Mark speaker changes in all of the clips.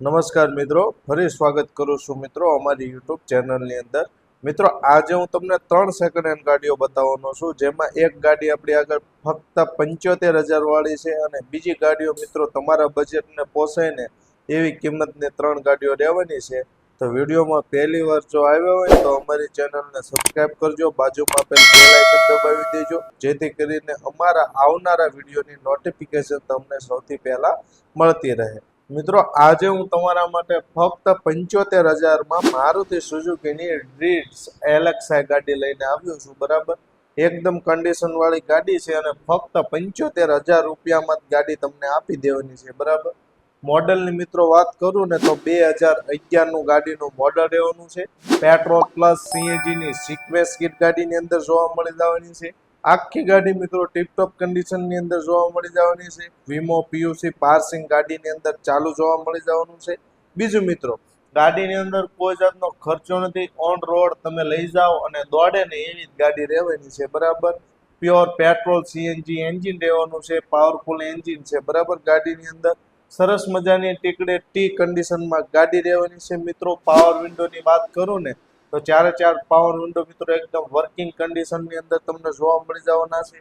Speaker 1: નમસ્કાર મિત્રો, ફરી સ્વાગત કરું છું મિત્રો અમારી યુટ્યુબ ચેનલની અંદર. મિત્રો, આજે હું તમને ત્રણ સેકન્ડ હેન્ડ ગાડીઓ બતાવવાનો છું, જેમાં એક ગાડી આપણી આગળ ફક્ત પંચોતેર હજારવાળી છે અને બીજી ગાડીઓ મિત્રો તમારા બજેટને પોસાયને એવી કિંમતની ત્રણ ગાડીઓ રહેવાની છે. તો વિડીયોમાં પહેલી વાર જો આવ્યો હોય તો અમારી ચેનલને સબસ્ક્રાઈબ કરજો, બાજુમાં આપેલ બેલ આઇકન દબાવી દેજો, જેથી કરીને અમારા આવનારા વિડીયોની નોટિફિકેશન તમને સૌથી પહેલાં મળતી રહે. મિત્રો, આજે હું તમારા માટે ફક્ત પંચોતેર હજારમાં મારુતિ સુઝુકીની ડ્રીટ્સ એલેક્સાઈ ગાડી લઈને આવ્યો છું, બરાબર? એકદમ કન્ડિશન વાળી ગાડી છે અને ફક્ત પંચોતેર હજાર રૂપિયામાં જ ગાડી તમને આપી દેવાની છે, બરાબર? મોડલની મિત્રો વાત કરું ને તો બે હજાર અગિયારનું ગાડીનું મોડલ રહેવાનું છે. પેટ્રોલ પ્લસ સીએનજીની સિક્વેસ કિટ ગાડીની અંદર જોવા મળી જવાની છે. આખી ગાડી મિત્રો ટીપટોપ કન્ડિશનની અંદર જોવા મળી જવાની છે. વીમો પીયુસી પાર્સિંગ ગાડીની અંદર ચાલુ જોવા મળી જવાનું છે. બીજું મિત્રો, ગાડીની અંદર કોઈ જાતનો ખર્ચો નથી. ઓન રોડ તમે લઈ જાઓ અને દોડે ને એવી જ ગાડી રહેવાની છે. બરાબર? પ્યોર પેટ્રોલ સીએનજી એન્જિન રહેવાનું છે. પાવરફુલ એન્જિન છે. બરાબર? ગાડીની અંદર સરસ મજાની ટીકડે ટી કન્ડિશનમાં ગાડી રહેવાની છે. મિત્રો પાવર વિન્ડોની વાત કરું ને તો ચારે ચાર પાવર વિન્ડો મિત્રો એકદમ વર્કિંગ કન્ડિશનની અંદર તમને જોવા મળી જવાના છે.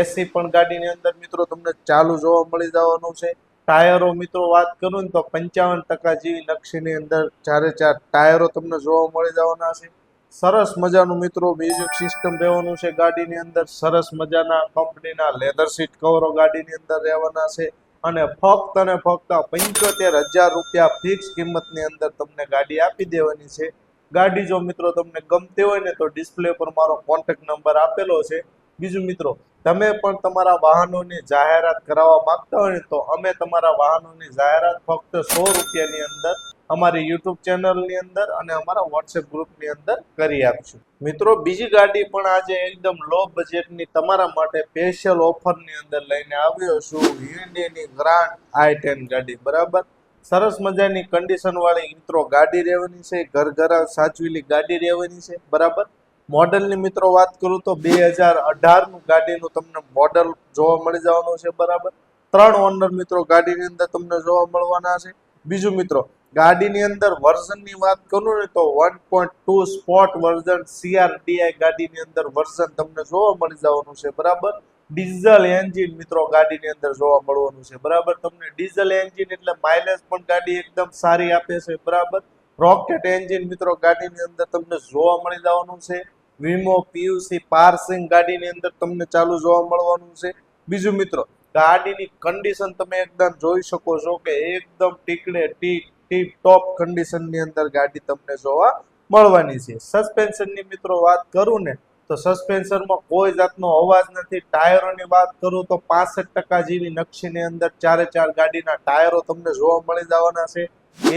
Speaker 1: એસી પણ ગાડીની અંદર મિત્રો તમને ચાલુ જોવા મળી જવાનું છે. ટાયરો મિત્રો વાત કરું ને તો પંચાવન ટકા જેવી નકશીની અંદર ચારે ચાર ટાયરો તમને જોવા મળી જવાના છે. સરસ મજાનું મિત્રો મ્યુઝિક સિસ્ટમ રહેવાનું છે ગાડીની અંદર. સરસ મજાના કંપનીના લેધર સીટ કવરો ગાડીની અંદર રહેવાના છે. અને ફક્ત અને ફક્ત પંચોતેર હજાર રૂપિયા ફિક્સ કિંમતની અંદર તમને ગાડી આપી દેવાની છે. ગાડી જો મિત્રો તમને ગમતી હોય ને તો ડિસ્પ્લે પર મારો કોન્ટેક્ટ નંબર આપેલો છે. બીજું મિત્રો, તમે પણ તમારા વાહનોની જાહેરાત કરાવવા માંગતા હોય ને તો અમે તમારા વાહનોની જાહેરાત ફક્ત સો રૂપિયાની અંદર અમારી યુટ્યુબ ચેનલની અંદર અને અમારા વોટ્સએપ ગ્રુપની અંદર કરી આપશું. મિત્રો, બીજી ગાડી પણ આજે એકદમ લો બજેટની તમારા માટે સ્પેશિયલ ઓફરની અંદર લઈને આવ્યો છું. હ્યુન્ડેની ગ્રાન્ડ આઈ ટેન ગાડી, બરાબર? સરસ મજાની કન્ડિશન વાળી મિત્રો ગાડી રહેવાની છે, ઘર ઘર સાચવેલી ગાડી રહેવાની છે, બરાબર? મોડલની મિત્રો વાત કરું તો બે હજાર અઢારનું ગાડીનું તમને મોડલ જોવા મળી જવાનું છે, બરાબર? ત્રણ ઓનર મિત્રો ગાડીની અંદર તમને જોવા મળવાના છે. બીજું મિત્રો, ગાડીની અંદર વર્ઝનની વાત કરું ને તો one point two sport version CRDI ગાડીની અંદર વર્ઝન તમને જોવા મળી જવાનું છે, બરાબર? ડીઝલ એન્જિન મિત્રો ગાડીની અંદર જોવા મળવાનું છે. બરાબર? તમને ડીઝલ એન્જિન એટલે માઇલેજ પણ ગાડી એકદમ સારી આપે છે. બરાબર? રોકેટ એન્જિન મિત્રો ગાડીની અંદર તમને જોવા મળી જવાનું છે. વીમો પીયુસી પાર્સિંગ ગાડીની અંદર તમને ચાલુ જોવા મળવાનું છે. બીજું મિત્રો, ગાડીની કન્ડિશન તમે એકદમ જોઈ શકો છો કે એકદમ ટીકડે ટીક ટીપ ટોપ કન્ડિશનની અંદર ગાડી તમને જોવા મળવાની છે. સસ્પેન્શનની મિત્રો વાત કરું ને તો સસ્પેન્શનમાં કોઈ જાતનો અવાજ નથી. ટાયરોની વાત કરું તો પાસઠ ટકા જેવી નકશીની અંદર ચારે ચાર ગાડીના ટાયરો તમને જોવા મળી જવાના છે.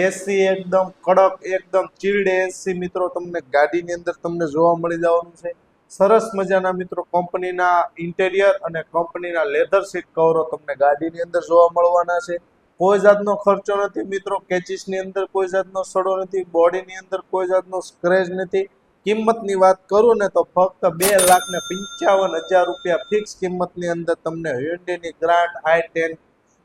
Speaker 1: એસી એકદમ કડક, એકદમ ચીલ્ડ એસી મિત્રો તમને ગાડીની અંદર તમને જોવા મળી જવાનું છે. સરસ મજાના મિત્રો કંપનીના ઇન્ટેરિયર અને કંપનીના લેધર સીટ કવરો તમને ગાડીની અંદર જોવા મળવાના છે. કોઈ જાતનો ખર્ચો નથી મિત્રો, કેચીસની અંદર કોઈ જાતનો સડો નથી, બોડીની અંદર કોઈ જાતનો સ્ક્રેચ નથી. કિંમતની વાત કરું ને તો ફક્ત બે લાખ ને પંચાવન હજાર રૂપિયા ફિક્સ કિંમતની અંદર તમને હ્યુન્ડેની ગ્રાન્ડ આઈ ટેન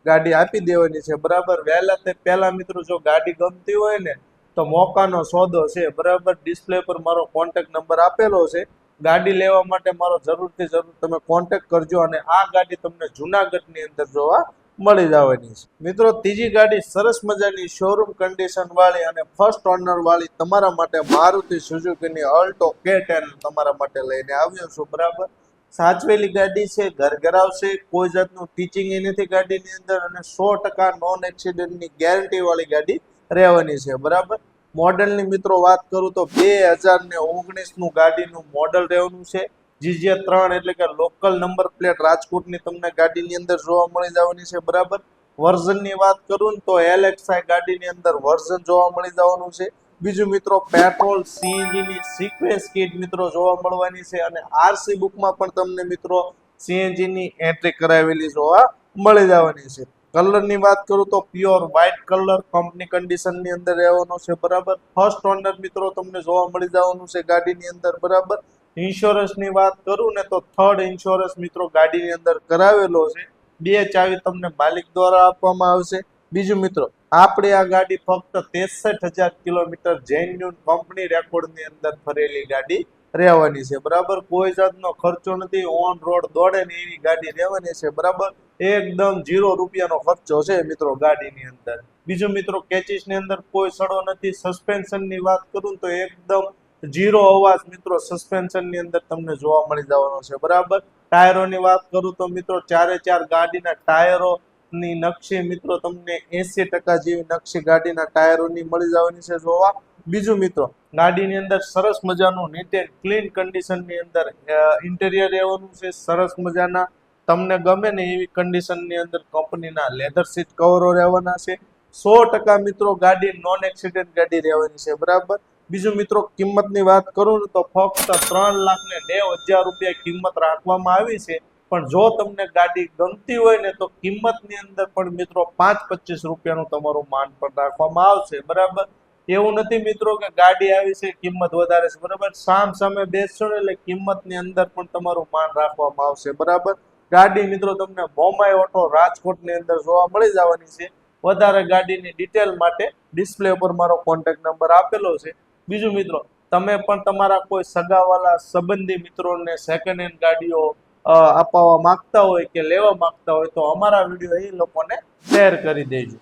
Speaker 1: ગાડી આપી દેવાની છે. બરાબર? વહેલા તે પહેલા મિત્રો જો ગાડી ગમતી હોય ને તો મોકાનો સોદો છે. બરાબર? ડિસ્પ્લે પર મારો કોન્ટેક્ટ નંબર આપેલો છે. ગાડી લેવા માટે મારો જરૂરથી જરૂર તમે કોન્ટેક કરજો અને આ ગાડી તમને જુનાગઢની અંદર જોવા મળી જવાની છે. મિત્રો, ત્રીજી ગાડી સરસ મજાની શોરૂમ કન્ડિશન વાળી અને ફર્સ્ટ ઓનર વાળી તમારા માટે મારુતિ સુઝુકીની અલ્ટો કે ટેન તમારા માટે લઈને આવ્યો છું, બરાબર? સાચવેલી ગાડી છે, ઘરઘરાવ છે, કોઈ જાતનું ટીચિંગ એ નથી ગાડીની અંદર અને સો ટકા નોન એક્સિડન્ટની ગેરંટી વાળી ગાડી રહેવાની છે, બરાબર? મોડલની મિત્રો વાત કરું તો બે હજાર ને ઓગણીસનું ગાડીનું મોડલ રહેવાનું છે. જીજે ત્રણ એટલે કે લોકલ નંબર પ્લેટ રાજકોટની તમને ગાડીની અંદર જોવા મળી જવાની છે, બરાબર? વર્ઝનની વાત કરું તો એલેક્સાઈ ગાડીની અંદર વર્ઝન જોવા મળી જવાનું છે. બીજું મિત્રો, પેટ્રોલ સીએનજીની સિક્વેન્સ કીટ મિત્રો જોવા મળવાની છે અને આરસી બુકમાં પણ તમને મિત્રો સીએનજીની એન્ટ્રી કરાવેલી જોવા મળી જવાની છે. કલરની વાત કરું તો પ્યોર વ્હાઇટ કલર કંપની કન્ડિશનની અંદર રહેવાનો છે, બરાબર? ફર્સ્ટ ઓનર મિત્રો તમને જોવા મળી જવાનું છે ગાડીની અંદર, બરાબર? ઇન્સ્યોરન્સની વાત કરું ને તો થર્ડ ઇન્સ્યોરન્સ મિત્રો ગાડીની અંદર કરાવેલો છે. બે ચાવી તમને માલિક દ્વારા આપવામાં આવશે. બીજું મિત્રો, આપણે આ ગાડી ફક્ત હજાર કિલોમીટર જેન્યુન કંપની રેકોર્ડની અંદર ફરેલી ગાડી રહેવાની છે. બરાબર? કોઈ જાતનો ખર્ચો નથી. ઓન રોડ દોડે ને એવી ગાડી રહેવાની છે. બરાબર? એકદમ જીરો રૂપિયાનો ખર્ચો છે મિત્રો ગાડીની અંદર. બીજું મિત્રો કેચીસની અંદર કોઈ સડો નથી. સસ્પેન્શનની વાત કરું તો એકદમ જીરો અવાજ મિત્રો સસ્પેન્શનની અંદર તમને જોવા મળી જવાનો છે. બરાબર? ટાયરોની વાત કરું તો મિત્રો ચારે ચાર ગાડીના ટાયરો ની નકશી મિત્રો તમને એસી ટકા જેવી નકશી ગાડીના ટાયરોની મળી જવાની છે જોવા. બીજું મિત્રો, ગાડીની અંદર સરસ મજાનું નીટ એન્ડ ક્લીન કન્ડિશનની અંદર ઇન્ટેરિયર રહેવાનું છે, સરસ મજાના. તમને ગમે ને એવી કન્ડિશનની અંદર કંપનીના લેધર સીટ કવરો રહેવાના છે. સો ટકા મિત્રો ગાડી નોન એક્સિડન્ટ ગાડી રહેવાની છે. બરાબર? બીજું મિત્રો, કિંમતની વાત કરું તો ફક્ત ત્રણ લાખ ને નેવ હજાર રૂપિયા કિંમત રાખવામાં આવી છે. પણ જો તમને ગાડી ગમતી હોય ને તો કિંમતની અંદર પણ મિત્રો પાંચ પચીસ રૂપિયાનું તમારું માન પણ રાખવામાં આવશે. બરાબર? એવું નથી મિત્રો કે ગાડી આવી છે, કિંમત વધારે છે. બરાબર? સામ સામે બેસશો ને એટલે કિંમતની અંદર પણ તમારું માન રાખવામાં આવશે. બરાબર? ગાડી મિત્રો તમને બોમ્બાઈ ઓટો રાજકોટની અંદર જોવા મળી જવાની છે. વધારે ગાડીની ડિટેલ માટે ડિસ્પ્લે ઉપર મારો કોન્ટેક્ટ નંબર આપેલો છે. બીજું મિત્રો, તમે પણ તમારા કોઈ સગાવાલા સંબંધી મિત્રોને સેકન્ડ હેન્ડ ગાડીઓ અપાવવા માંગતા હોય કે લેવા માંગતા હોય તો અમારા વીડિયો એ લોકોને શેર કરી દેજો.